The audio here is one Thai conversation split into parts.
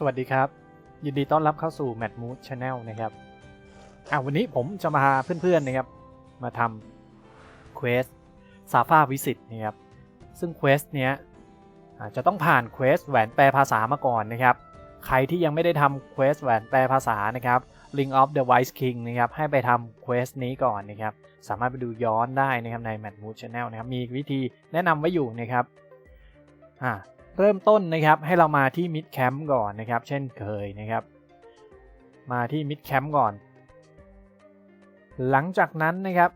สวัสดีครับ ยินดีต้อนรับเข้าสู่ Mad Mood Channel นะครับอะวันนี้ผมจะมาพาเพื่อนๆนะครับ มาทำเควสซาฟาวิสิตนะครับ ซึ่งเควสเนี้ยจะต้องผ่านเควสแหวนแปลภาษามาก่อนนะครับ ใครที่ยังไม่ได้ทำเควสแหวนแปลภาษานะครับ Ring of the Wise King นะครับ ให้ไปทำเควสนี้ก่อนนะครับ สามารถไปดูย้อนได้นะครับใน Mad Mood Channel นะครับ มีวิธีแนะนำไว้อยู่นะครับอ่า เริ่มต้นนะครับให้เรามาที่มิดแคมป์ก่อนนะครับ เช่นเคยนะครับ มาที่มิดแคมป์ก่อน หลังจากนั้นนะครับ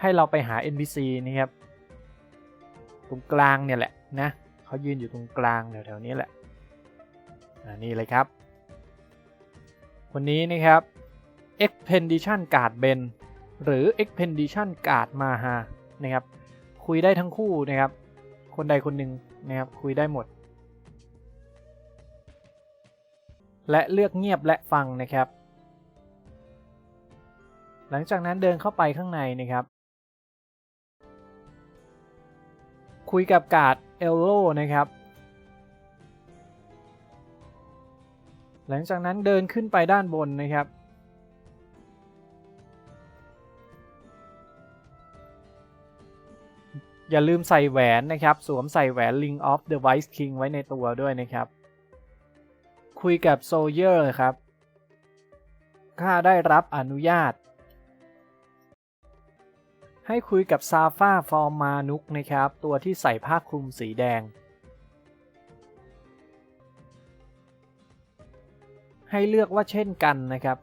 ให้เราไปหา NPC นะครับ ตรงกลางเนี่ยแหละนะเขายืนอยู่ตรงกลางแถวๆนี้แหละอ่านี่เลยครับคนนี้นะครับ Expedition Guard Ben หรือ Expedition Guard Maha นะครับ คุยได้ทั้งคู่นะครับ คนใดคนหนึ่ง นะครับคุยได้หมด และเลือกเงียบและฟังนะครับ หลังจากนั้นเดินเข้าไปข้างในนะครับ คุยกับกาดเอลโลนะครับ หลังจากนั้นเดินขึ้นไปด้านบนนะครับ อย่าลืมใส่แหวนนะครับ สวมใส่แหวน Ring of the Wise King ไว้ในตัวด้วยนะครับ คุยกับโซเยอร์ครับ ข้าได้รับอนุญาต ให้คุยกับซาฟาฟอร์มานุกนะครับ ตัวที่ใส่ผ้าคลุมสีแดง ให้เลือกว่าเช่นกันนะครับ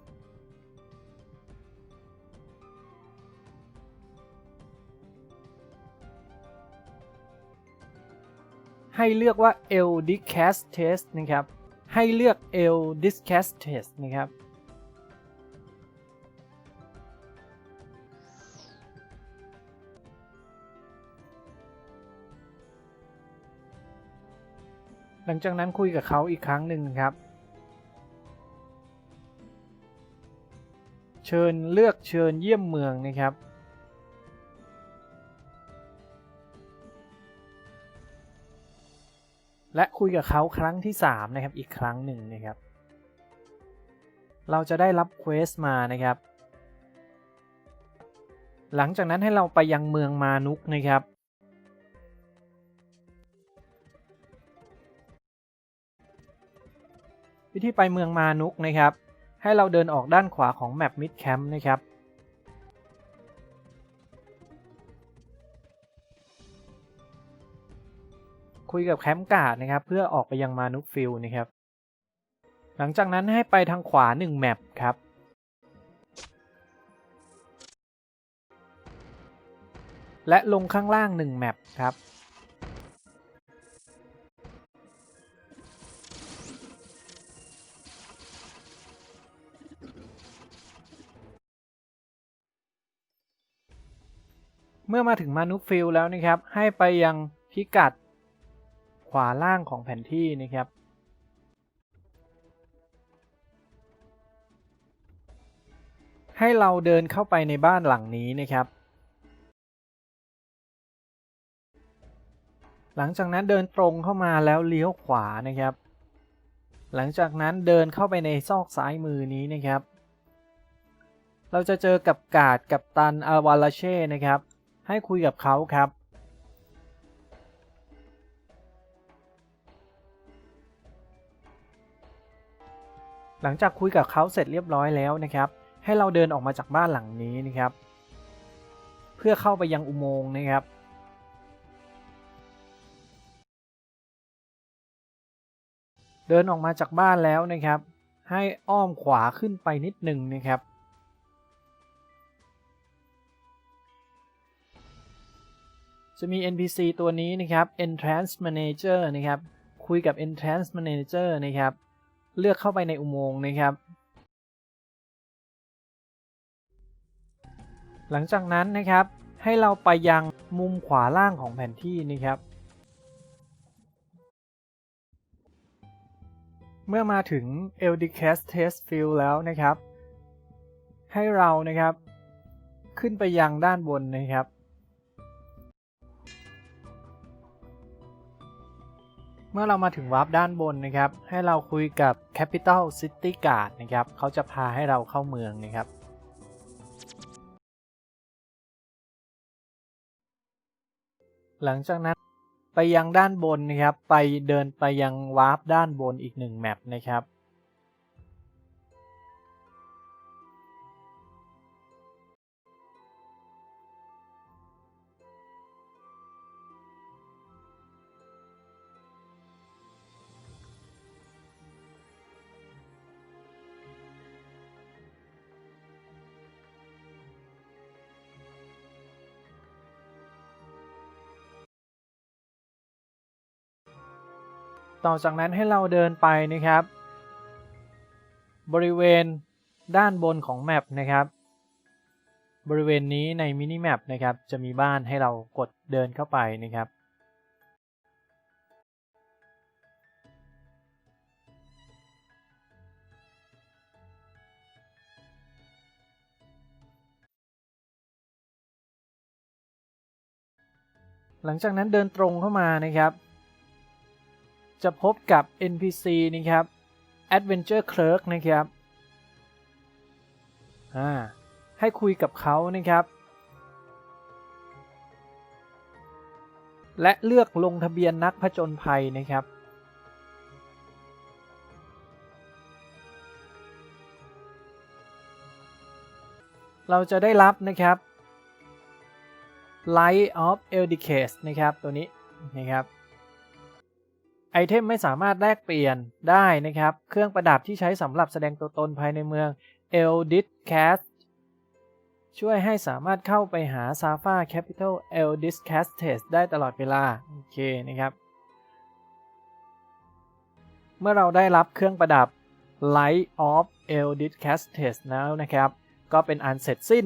ให้เลือกว่า L Discast Test นะครับ ให้เลือก L Discast Test นะครับ หลังจากนั้นคุยกับเขาอีกครั้งหนึ่งครับ เชิญเลือกเชิญเยี่ยมเมืองนะครับ และคุยกับเขาครั้งที่ 3 นะครับ อีกครั้งหนึ่งนะครับ เราจะได้รับเควสมานะครับ หลังจากนั้นให้เราไปยังเมืองมานุกนะครับ วิธีไปเมืองมานุกนะครับ ให้เราเดินออกด้านขวาของแมปมิดแคมป์นะครับ คุยกับแคมป์การ์ดนะครับ เพื่อออกไปยังมานุฟิลนะครับ หลังจากนั้นให้ไปทางขวา1แมปครับ และลงข้างล่าง1แมปครับเมื่อมาถึงมานุฟิลแล้วนะครับ ให้ไปยังพิกัด ขวาล่างของแผนที่นะครับ ให้เราเดินเข้าไปในบ้านหลังนี้นะครับ หลังจากนั้นเดินตรงเข้ามาแล้วเลี้ยวขวานะครับ หลังจากนั้นเดินเข้าไปในซอกซ้ายมือนี้นะครับ เราจะเจอกับกาดกับตันอาวาลาเช่นะครับ ให้คุยกับเขาครับ หลังจากคุยกับเขาเสร็จเรียบร้อยแล้วนะครับ ให้เราเดินออกมาจากบ้านหลังนี้นะครับ เพื่อเข้าไปยังอุโมงค์นะครับเดินออกมาจากบ้านแล้วนะครับ ให้อ้อมขวาขึ้นไปนิดหนึ่งนะครับ จะมี NPC ตัวนี้นะครับ Entrance Manager นะครับ คุยกับ Entrance Manager นะครับ เลือกเข้าไปในอุโมงค์นะครับ หลังจากนั้นนะครับให้เราไปยังมุมขวาล่างของแผนที่นะครับ เมื่อมาถึง e l d i c a s Test Field แล้วนะครับ ให้เรานะครับ ขึ้นไปยังด้านบนนะครับ เมื่อเรามาถึงวาร์ปด้านบนนะครับ ให้เราคุยกับ Capital City Guard นะครับ เขาจะพาให้เราเข้าเมืองนะครับ หลังจากนั้นไปยังด้านบนนะครับ ไปเดินไปยังวาร์ปด้านบนอีกหนึ่งแมปนะครับ ต่อจากนั้นให้เราเดินไปนะครับ บริเวณด้านบนของแมปนะครับ บริเวณนี้ในมินิแมปนะครับ จะมีบ้านให้เรากดเดินเข้าไปนะครับ หลังจากนั้นเดินตรงเข้ามานะครับ จะพบกับ NPC นะครับ Adventure Clerk นะครับอ่าให้คุยกับเขานะครับ และเลือกลงทะเบียนนักผจญภัยนะครับ เราจะได้รับนะครับ Light of Eldicates นะครับ ตัวนี้นะครับ ไอเทมไม่สามารถแลกเปลี่ยนได้นะครับ เครื่องประดับที่ใช้สำหรับแสดงตัวตนภายในเมือง Eldith Cast ช่วยให้สามารถเข้าไปหา Safa Capital Eldith Castes ได้ตลอดเวลา โอเคนะครับ เมื่อเราได้รับเครื่องประดับ Light of El Dithcastest แล้วนะครับ ก็เป็นอันเสร็จสิ้น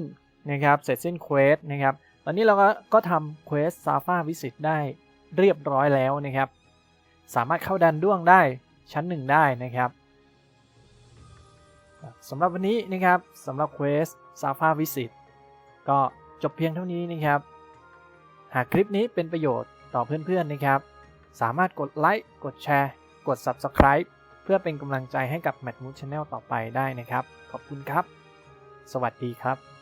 นะครับ เสร็จสิ้นเควสนะครับ ตอนนี้เราก็ก็ทำเควส Safa Visit ได้เรียบร้อยแล้วนะครับ สามารถเข้าดันด้วงได้ชั้นหนึ่งได้นะครับสำหรับวันนี้นะครับสำหรับเควส Safa Visit ก็จบเพียงเท่านี้นะครับ หากคลิปนี้เป็นประโยชน์ต่อเพื่อนๆนะครับ สามารถกดไลค์กดแชร์ กด Subscribe เพื่อเป็นกำลังใจให้กับ m a t m o o d Channel ต่อไปได้นะครับ ขอบคุณครับ สวัสดีครับ